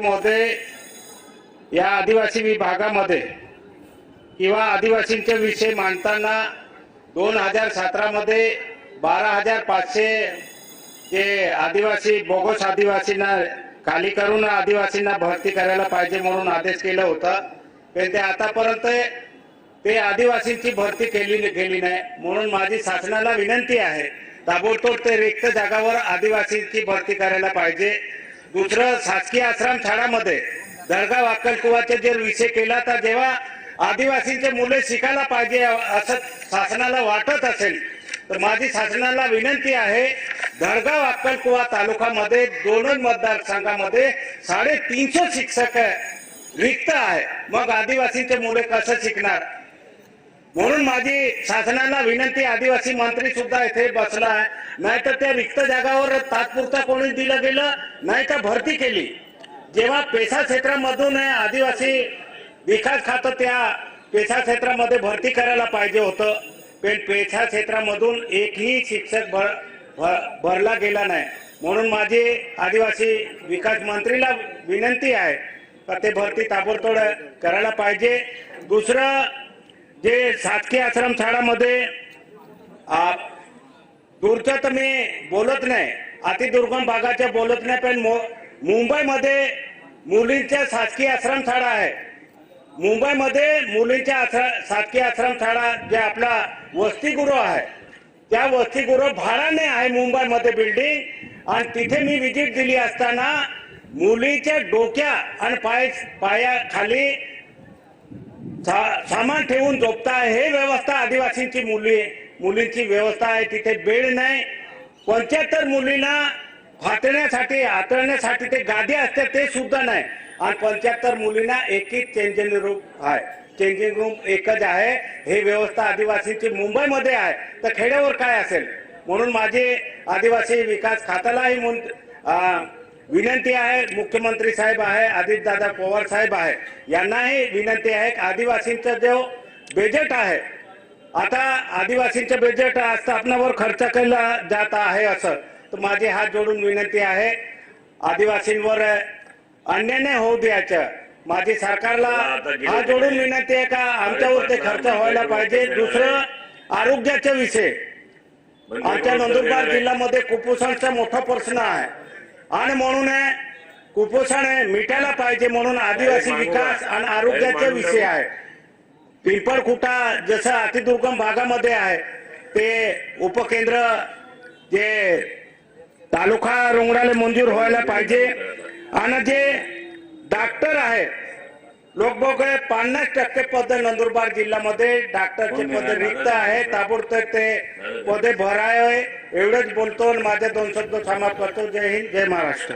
महोदय या आदिवासी विभागामध्ये किंवा आदिवासींचे विषय मांडताना दोन हजार सतरामध्ये बारा हजार पाचशे जे आदिवासी बोगस आदिवासींना खाली करून आदिवासींना भरती करायला पाहिजे म्हणून आदेश केला होता. पण ते आतापर्यंत ते आदिवासींची भरती केली गेली नाही. म्हणून माझी शासनाला विनंती आहे ताबडतोब ते रिक्त जागावर आदिवासींची भरती करायला पाहिजे. दुसरं शासकीय आश्रम शाळामध्ये दर्गा अक्कलकुवाचे जे विषय केला तर जेव्हा आदिवासींचे मुले शिकायला पाहिजे असं शासनाला वाटत असेल तर माझी शासनाला विनंती आहे दडगाव अक्कलकुवा तालुक्यामध्ये दोनच मतदारसंघामध्ये साडेतीनशे शिक्षक रिक्त आहे. मग आदिवासींचे मुले कसं शिकणार? म्हणून माझी शासनाला विनंती आदिवासी मंत्री सुद्धा इथे बसला आहे. नाही तर त्या रिक्त जागावर तात्पुरता कोणी दिलं गेलं नाही तर भरती केली. जेव्हा पेशा क्षेत्रामधून आदिवासी विकास खातं त्या पेशा क्षेत्रामध्ये भरती करायला पाहिजे होतं. पण पेशा क्षेत्रामधून एकही शिक्षक भर भर- भरला गेला नाही. म्हणून माझी आदिवासी विकास मंत्रीला विनंती आहे का ते भरती ताबडतोड करायला पाहिजे. दुसरं जे शासकीय आश्रम शाळामध्ये दूरचं तर मी बोलत नाही अतिदुर्गम भागाच्या बोलत नाही पण मुंबईमध्ये मुलींच्या शासकीय आश्रम शाळा आहे. मुंबईमध्ये मुलींच्या आश्र शासकीय आश्रम शाळा जे आपला वसतिगृह आहे त्या वसतिगृह भाड्याने आहे मुंबईमध्ये बिल्डिंग आणि तिथे मी विजिट दिली असताना मुलीच्या डोक्या आणि पाय पायाखाली सामान ठेवून झोपताय हे व्यवस्था आदिवासींची मुली मुलींची व्यवस्था आहे तिथे बेड नाही. पंच्याहत्तर मुलींना हातण्यासाठी हातळण्यासाठी ते गादी असतात ते सुद्धा नाही. आणि पंच्याहत्तर मुलींना एकच चेंजिंग रूम आहे. चेंजिंग रूम एकच आहे. हे व्यवस्था आदिवासींची मुंबईमध्ये आहे. तर खेड्यावर काय असेल? म्हणून माझे आदिवासी विकास खात्यालाही म्हणून विनंती आहे मुख्यमंत्री साहेब आहे आदित्य दादा पवार साहेब आहे. यांनाही विनंती आहे आदिवासींचा जो बजेट आहे आता आदिवासींचं बजेट स्थापनावर खर्च केला जात आहे असं. तर माझी हात जोडून विनंती आहे आदिवासींवर अन्याय होऊ द्यायचं. माझी सरकारला हात जोडून विनंती आहे का आमच्यावर ते खर्च व्हायला पाहिजे. दुसरं आरोग्याचा विषय. आमच्या नंदुरबार जिल्ह्यामध्ये कुपोषणचा मोठा प्रश्न आहे. आणि म्हणून कुपोषण मिटायला पाहिजे म्हणून आदिवासी विकास आणि आरोग्याचा विषय आहे. पिंपळखुटा जसं अतिदुर्गम भागामध्ये आहे ते उपकेंद्र जे तालुका रुग्णालय मंजूर व्हायला पाहिजे. आणि जे डॉक्टर आहे लोक बघ पन्नास टक्के पद नंदुरबार जिल्ह्यामध्ये डॉक्टरचे पद रिक्त आहे ताबडतोब ते पदे भरावे एवढंच बोलतो माझे दोन शब्द समाप्त करतो. जय हिंद जय महाराष्ट्र.